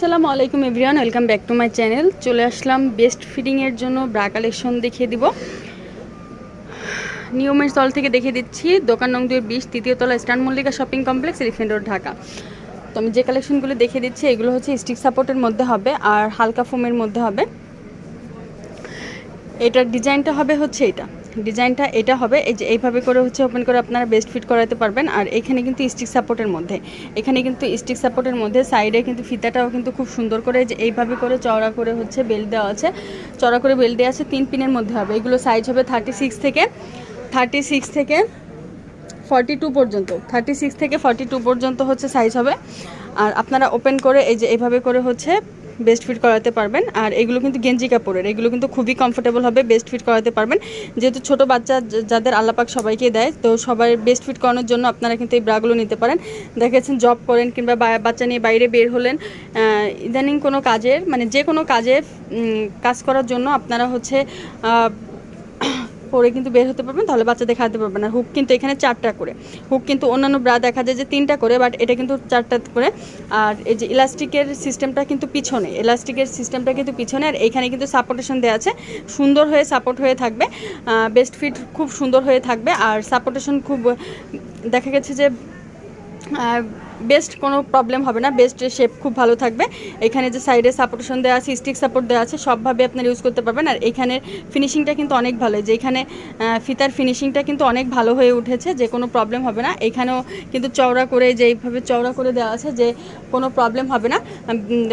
আসসালামু আলাইকুম everyone, welcome back to my channel. চলে আসলাম বেস্ট ফিটিংয়ের জন্য ব্রা কালেকশন দেখিয়ে দিব। নিয়মের স্থল থেকে দেখিয়ে দিচ্ছি, দোকান নং দুই বিশ, তৃতীয় তলা স্টান Mallika shopping complex elephant road, Dhaka. তো আমি যে কালেকশনগুলো দেখিয়ে দিচ্ছি, এগুলো হচ্ছে স্টিক সাপোর্টের মধ্যে হবে আর হালকা ফোমের মধ্যে হবে। এটার ডিজাইনটা হবে হচ্ছে এটা। ডিজাইনটা এটা হবে, এই যে এইভাবে করে হচ্ছে ওপেন করে আপনারা বেস্ট ফিট করাতে পারবেন। আর এখানে কিন্তু স্টিক সাপোর্টের মধ্যে, এখানে কিন্তু স্টিক সাপোর্টের মধ্যে সাইডে কিন্তু ফিতাটাও কিন্তু খুব সুন্দর করে যে এইভাবে করে চওড়া করে হচ্ছে বেল দেওয়া আছে। চওড়া করে বেল দেওয়া আছে, তিন পিনের মধ্যে হবে। এগুলো সাইজ হবে থার্টি সিক্স থেকে থার্টি সিক্স থেকে ফর্টি টু পর্যন্ত থার্টি সিক্স থেকে ফর্টি টু পর্যন্ত হচ্ছে সাইজ হবে। আর আপনারা ওপেন করে এই যে এইভাবে করে হচ্ছে বেস্ট ফিট করাতে পারবেন। আর এগুলো কিন্তু গেঞ্জি কাপড়ের। এগুলো কিন্তু খুবই কমফোর্টেবল হবে বেস্ট ফিট করাতে পারবেন। যেহেতু ছোট বাচ্চা যাদের আল্লাপাক সবাইকে দেয়, তো সবাই বেস্ট ফিট করানোর জন্য আপনারা কিন্তু এই ব্রাগুলো নিতে পারেন। দেখেছেন জব করেন কিংবা বাচ্চা নিয়ে বাইরে বের হলেন ইদানিং কোনো কাজের মানে যে কোনো কাজে কাজ করার জন্য আপনারা হচ্ছে পরে কিন্তু বের হতে পারবেন, তাহলে বাচ্চা দেখাতে পারবেন। আর হুক কিন্তু এখানে চারটা করে। হুক কিন্তু অন্যান্য ব্রা দেখা যায় যে তিনটা করে বাট এটা কিন্তু চারটা করে। আর এই যে ইলাস্টিকের সিস্টেমটা কিন্তু পিছনে, ইলাস্টিকের সিস্টেমটা কিন্তু পিছনে, আর এখানে কিন্তু সাপোর্টেশন দেওয়া আছে। সুন্দর হয়ে সাপোর্ট হয়ে থাকবে বেস্ট ফিট খুব সুন্দর হয়ে থাকবে। আর সাপোর্টেশন খুব, দেখা গেছে যে বেস্ট কোনো প্রবলেম হবে না বেস্ট শেপ খুব ভালো থাকবে। এখানে যে সাইডে সাপোর্টেশন দেওয়া আছে স্টিক সাপোর্ট দেওয়া আছে, সবভাবে আপনারা ইউজ করতে পারবেন। আর এখানের ফিনিশিংটা কিন্তু অনেক ভালো যে এখানে ফিতার ফিনিশিংটা কিন্তু অনেক ভালো হয়ে উঠেছে, যে কোনো প্রবলেম হবে না। এখানেও কিন্তু চওড়া করে, যে এইভাবে চওড়া করে দেওয়া আছে, যে কোনো প্রবলেম হবে না।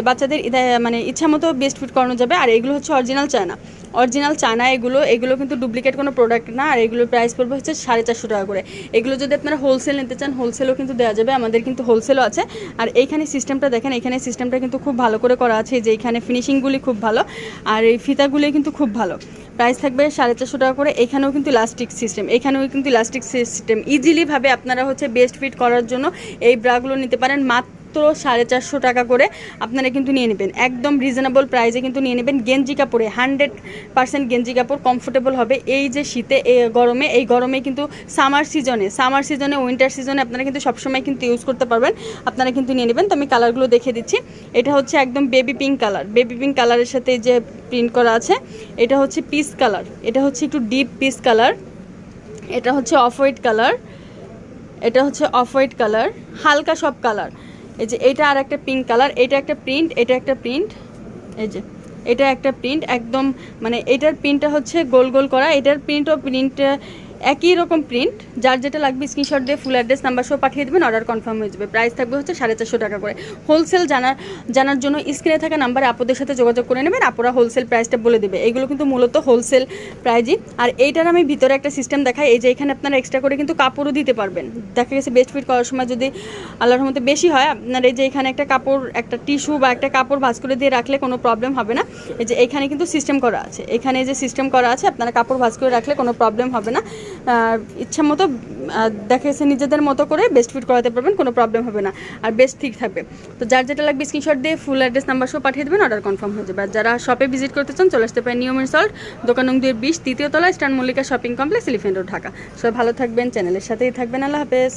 বাচ্চাদের মানে ইচ্ছা মতো বেস্ট ফিট করানো যাবে। আর এগুলো হচ্ছে অরিজিনাল চায়না। অরিজিনাল চায়না এগুলো এগুলো কিন্তু ডুপ্লিকেট কোনো প্রোডাক্ট না। আর এগুলোর প্রাইস পড়বে হচ্ছে সাড়ে চারশো টাকা করে। এগুলো যদি আপনারা হোলসেল নিতে চান হোলসেলও কিন্তু দেওয়া যাবে। আমাদের কিন্তু হোলসেলও আছে। আর এইখানে সিস্টেমটা দেখেন এখানে সিস্টেমটা কিন্তু খুব ভালো করে করা আছে। যে এখানে ফিনিশিংগুলি খুব ভালো, আর এই ফিতাগুলি কিন্তু খুব ভালো। প্রাইস থাকবে সাড়ে চারশো টাকা করে। এখানেও কিন্তু ইলাস্টিক সিস্টেম এখানেও কিন্তু ইলাস্টিক সিস্টেম ইজিলিভাবে আপনারা হচ্ছে বেস্ট ফিট করার জন্য এই ব্রাগুলো নিতে পারেন। মাত্র সাড়ে চারশো টাকা করে আপনারা কিন্তু নিয়ে নেবেন। একদম রিজনেবল প্রাইসে কিন্তু নিয়ে নেবেন গেঞ্জি কাপড়ে। হান্ড্রেড পার্সেন্ট গেঞ্জি কাপড় কমফোর্টেবল হবে। এই যে শীতে, এ গরমে, এই গরমে কিন্তু সামার সিজনে সামার সিজনে উইন্টার সিজনে আপনারা কিন্তু সবসময় কিন্তু ইউজ করতে পারবেন। আপনারা কিন্তু নিয়ে নেবেন। তো আমি কালারগুলো দেখে দিচ্ছি। এটা হচ্ছে একদম baby pink colour baby pink কালারের সাথে যে প্রিন্ট করা আছে, এটা হচ্ছে পিস কালার এটা হচ্ছে একটু ডিপ পিস কালার এটা হচ্ছে অফ হোয়াইট কালার এটা হচ্ছে অফ হোয়াইট কালার হালকা সব কালার এই যে এটা আর একটা পিঙ্ক কালার এটা একটা প্রিন্ট এটা একটা প্রিন্ট এই যে, এটা একটা প্রিন্ট একদম মানে এটার প্রিন্টটা হচ্ছে গোল গোল করা, এটার প্রিন্টও প্রিন্টটা প্রিন্ট একই রকম প্রিন্ট যার যেটা লাগবে স্ক্রিনশট দিয়ে ফুল অ্যাড্রেস নাম্বার সহ পাঠিয়ে দেবেন অর্ডার কনফার্ম হয়ে যাবে। প্রাইস থাকবে হচ্ছে সাড়ে চারশো টাকা করে। হোলসেল জানার জানার জন্য স্ক্রিনে থাকা নাম্বারে আপুদের সাথে যোগাযোগ করে নেবেন, আপুরা হোলসেল প্রাইসটা বলে দেবে। এগুলো কিন্তু মূলত হোলসেল প্রাইজই আর এইটার আমি ভিতরে একটা সিস্টেম দেখাই, এই যে এখানে আপনারা এক্সট্রা করে কিন্তু কাপড়ও দিতে পারবেন। দেখা গেছে বেস্ট ফিট করার সময় যদি আল্লাহর মধ্যে বেশি হয়, আপনার এই যে এখানে একটা কাপড়, একটা টিস্যু বা একটা কাপড় ভাঁজ করে দিয়ে রাখলে কোনো প্রবলেম হবে না। এই যে এখানে কিন্তু সিস্টেম করা আছে। এখানে যে সিস্টেম করা আছে, আপনারা কাপড় ভাঁজ করে রাখলে কোনো প্রবলেম হবে না। ইচ্ছা মতো দেখে সে নিজেদের মতো করে বেস্ট ফিট করাতে পারবেন, কোনো প্রবলেম হবে না। আর বেস্ট ঠিক থাকবে। তো যার যেটা লাগবে স্ক্রিনশট দিয়ে ফুল অ্যাড্রেস নাম্বার সহ পাঠিয়ে দেবেন অর্ডার কনফার্ম হয়ে যাবে। আর যারা শপে ভিজিট করতে চান, চলে আসতে পারেন নিয়মের সল্ট দোকান দুই বিশ, তৃতীয় তলা স্টান Mallika shopping complex elephant road Dhaka. সবাই ভালো থাকবেন চ্যানেলের সাথেই থাকবেন। আল্লাহ হাফেজ।